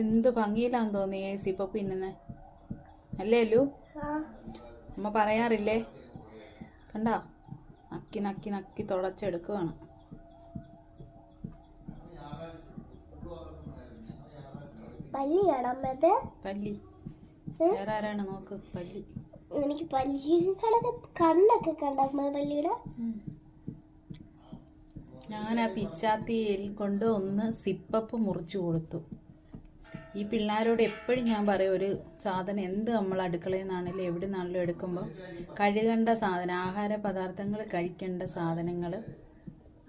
എന്ത് ഭംഗിയിലാന്ന് തോന്നി ഈ സിപ്പപ്പ് ഇന്നുന്നെ അല്ലേ അല്ലു? അമ്മ പറയാറില്ലേ? കണ്ടോ? നക്കി നക്കി നക്കി തുടച്ചെടുക്കുവാണ്. പല്ലിയാണോ പല്ലി? വേറെ ആരാണ് നോക്ക്? പല്ലി. എനിക്ക് പല്ലികളൊക്കെ കണ്ണൊക്കെ കണ്ട അമ്മ പല്ലിയുടെ ഞാൻ ആ പിച്ചാത്തിയിൽ കൊണ്ട് ഒന്ന് സിപ്പപ്പ് മുറിച്ചു കൊടുത്തു. ഈ പിള്ളേരോട് എപ്പോഴും ഞാൻ പറയും ഒരു സാധനം എന്ത് നമ്മൾ അടുക്കളയിൽ നിന്നാണെങ്കിലും എവിടെ നിന്നാണെങ്കിലും എടുക്കുമ്പോൾ കഴുകേണ്ട സാധനം ആഹാര പദാർത്ഥങ്ങൾ കഴിക്കേണ്ട സാധനങ്ങൾ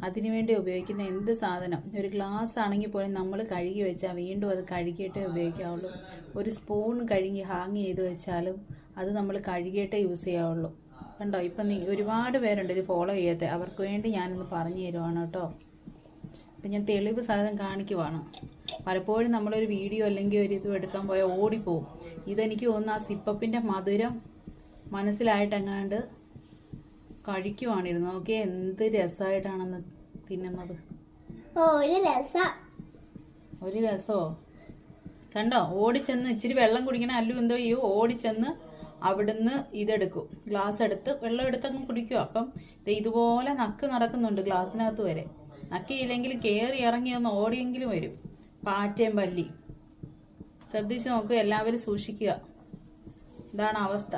അതിനുവേണ്ടി ഉപയോഗിക്കുന്ന എന്ത് സാധനം ഒരു ഗ്ലാസ് ആണെങ്കിൽ പോലും നമ്മൾ കഴുകി വെച്ചാൽ വീണ്ടും അത് കഴുകിയിട്ടേ ഉപയോഗിക്കാവുള്ളൂ. ഒരു സ്പൂൺ കഴുകി ഹാങ് ചെയ്ത് വെച്ചാലും അത് നമ്മൾ കഴുകിയിട്ടേ യൂസ് ചെയ്യാവുള്ളൂ. കണ്ടോ? ഇപ്പം നീ ഒരുപാട് പേരുണ്ട് ഇത് ഫോളോ ചെയ്യാത്ത അവർക്ക് വേണ്ടി ഞാനൊന്ന് പറഞ്ഞു തരുവാണ് കേട്ടോ. അപ്പം ഞാൻ തെളിവ് സഹിതം കാണിക്കുവാണ്. പലപ്പോഴും നമ്മളൊരു വീഡിയോ അല്ലെങ്കിൽ ഒരു ഇത് എടുക്കാൻ പോയാൽ ഓടിപ്പോവും. ഇതെനിക്ക് തോന്നുന്നു ആ സിപ്പപ്പിന്റെ മധുരം മനസ്സിലായിട്ടെങ്ങാണ്ട് കഴിക്കുവാണിരുന്നു നോക്കിയേ എന്ത് രസമായിട്ടാണെന്ന് തിന്നുന്നത്. ഒരു രസോ. ഒരു രസമോ കണ്ടോ? ഓടിച്ചെന്ന് ഇച്ചിരി വെള്ളം കുടിക്കണ അല്ലു എന്തോ ചെയ്യൂ ഓടിച്ചെന്ന് അവിടുന്ന് ഇതെടുക്കും. ഗ്ലാസ് എടുത്ത് വെള്ളം എടുത്തങ്ങ് കുടിക്കും. അപ്പം ഇതുപോലെ നക്ക് നടക്കുന്നുണ്ട് ഗ്ലാസ്സിനകത്ത് വരെ. നക്കിയില്ലെങ്കിൽ കയറി ഇറങ്ങി ഒന്ന് ഓടിയെങ്കിലും വരും. പാറ്റയും പല്ലി. ശ്രദ്ധിച്ച് നോക്കുക എല്ലാവരും സൂക്ഷിക്കുക. ഇതാണ് അവസ്ഥ.